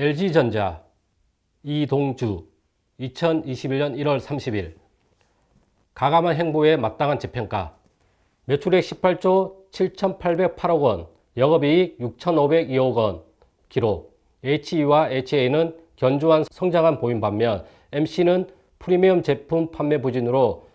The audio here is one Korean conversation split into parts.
LG전자 이동주 2021년 1월 30일. 가감한 행보에 마땅한 재평가. 매출액 18조 7,808억 원, 영업이익 6,502억 원. 기록 HE와 HA는 견조한 성장한 보인 반면 MC는 프리미엄 제품 판매 부진으로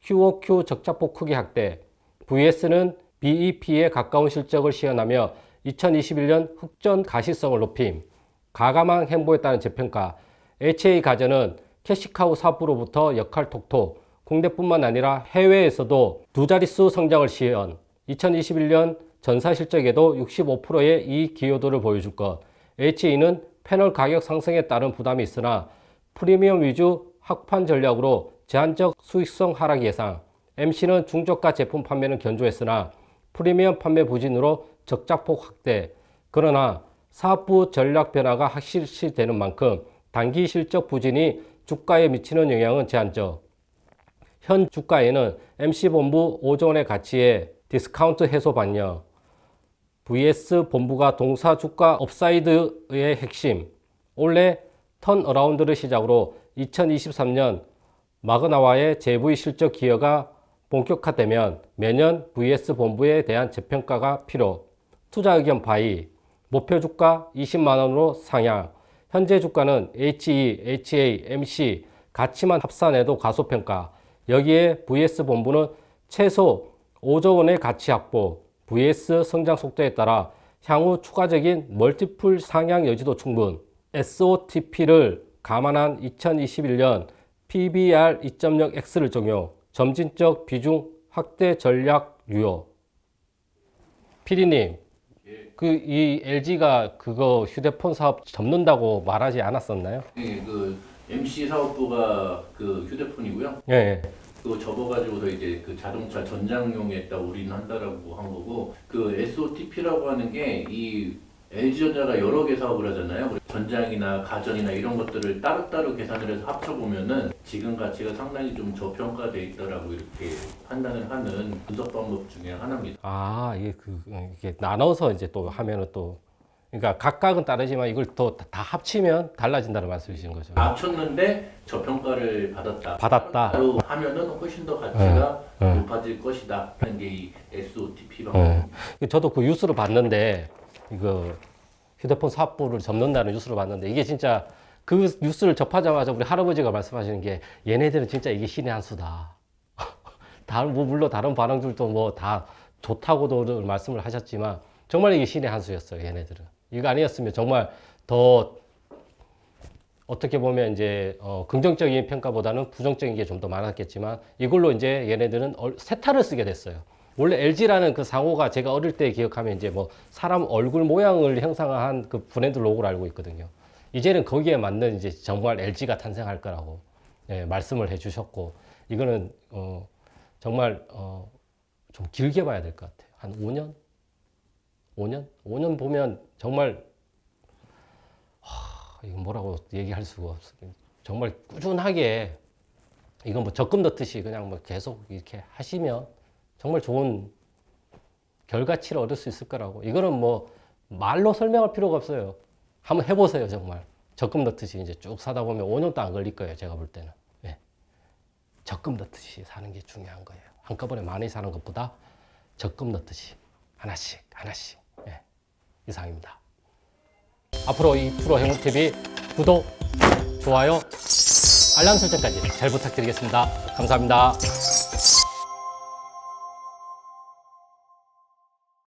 QOQ 적자폭 크기 확대, VS는 BEP에 가까운 실적을 시현하며 2021년 흑전 가시성을 높임, 가감한 행보에 따른 재평가, HA 가전은 캐시카우 사업부로부터 역할 톡톡, 국내뿐만 아니라 해외에서도 두 자릿수 성장을 시현, 2021년 전사 실적에도 65%의 이익 기여도를 보여줄 것, HA는 패널 가격 상승에 따른 부담이 있으나 프리미엄 위주 확판 전략으로 제한적 수익성 하락 예상, MC는 중저가 제품 판매는 견조했으나 프리미엄 판매 부진으로 적자폭 확대. 그러나 사업부 전략 변화가 확실시 되는 만큼 단기 실적 부진이 주가에 미치는 영향은 제한적. 현 주가에는 MC본부 5조 원의 가치의 디스카운트 해소 반영, VS 본부가 동사 주가 업사이드의 핵심, 올해 턴어라운드를 시작으로 2023년 마그나와의 재부의 실적 기여가 본격화되면 매년 VS 본부에 대한 재평가가 필요. 투자 의견 바이. 목표 주가 20만 원으로 상향. 현재 주가는 HE, HA, MC 가치만 합산해도 과소평가. 여기에 VS 본부는 최소 5조 원의 가치 확보. VS 성장 속도에 따라 향후 추가적인 멀티플 상향 여지도 충분. SOTP를 감안한 2021년 PBR 2.0X를 적용, 점진적 비중 확대 전략 유효. 피디님, 그 이 LG가 그거 휴대폰 사업 접는다고 말하지 않았었나요? 네, 그 MC 사업부가 그 휴대폰이고요. 예, 예. 그거 접어가지고서 이제 그 자동차 전장용에다 우리는 한다라고 한 거고 그 SOTP라고 하는 게 이 LG전자가 여러 개 사업을 하잖아요. 전장이나 가전이나 이런 것들을 따로따로 계산을 해서 합쳐보면은 지금 가치가 상당히 좀 저평가돼 있다라고 이렇게 판단을 하는 분석 방법 중에 하나입니다. 아, 이게 그 이게 나눠서 이제 또 하면은 또 그러니까 각각은 다르지만 이걸 또 다 합치면 달라진다는 말씀이신 거죠. 합쳤는데 저평가를 받았다. 받았다. 따로 하면은 훨씬 더 가치가 네, 네. 높아질 것이다. 하는 게 이 SOTP 방법. 예. 저도 그 뉴스를 봤는데 이거 휴대폰 사업부를 접는다는 뉴스를 봤는데 이게 진짜 그 뉴스를 접하자마자 우리 할아버지가 말씀하시는 게 얘네들은 진짜 이게 신의 한 수다. 다른 뭐 물론 다른 반응들도 뭐 다 좋다고도 말씀을 하셨지만 정말 이게 신의 한 수였어요 얘네들은. 이거 아니었으면 정말 더 어떻게 보면 이제 어, 긍정적인 평가보다는 부정적인 게 좀 더 많았겠지만 이걸로 이제 얘네들은 얼- 세타를 쓰게 됐어요. 원래 LG라는 그 상호가 제가 어릴 때 기억하면 이제 뭐 사람 얼굴 모양을 형상화한 그 브랜드 로고를 알고 있거든요. 이제는 거기에 맞는 이제 정말 LG가 탄생할 거라고 예, 말씀을 해주셨고 이거는 어, 정말 어, 좀 길게 봐야 될 것 같아요. 한 5년, 5년, 5년 보면 정말 이거 뭐라고 얘기할 수가 없어요. 정말 꾸준하게 이건 뭐 적금 넣듯이 그냥 뭐 계속 이렇게 하시면 정말 좋은 결과치를 얻을 수 있을 거라고. 이거는 뭐 말로 설명할 필요가 없어요. 한번 해보세요, 정말. 적금 넣듯이 이제 쭉 사다 보면 5년도 안 걸릴 거예요, 제가 볼 때는. 예. 적금 넣듯이 사는 게 중요한 거예요. 한꺼번에 많이 사는 것보다 적금 넣듯이 하나씩, 하나씩. 예. 이상입니다. 앞으로 이 프로 행운TV 구독, 좋아요, 알람 설정까지 잘 부탁드리겠습니다. 감사합니다.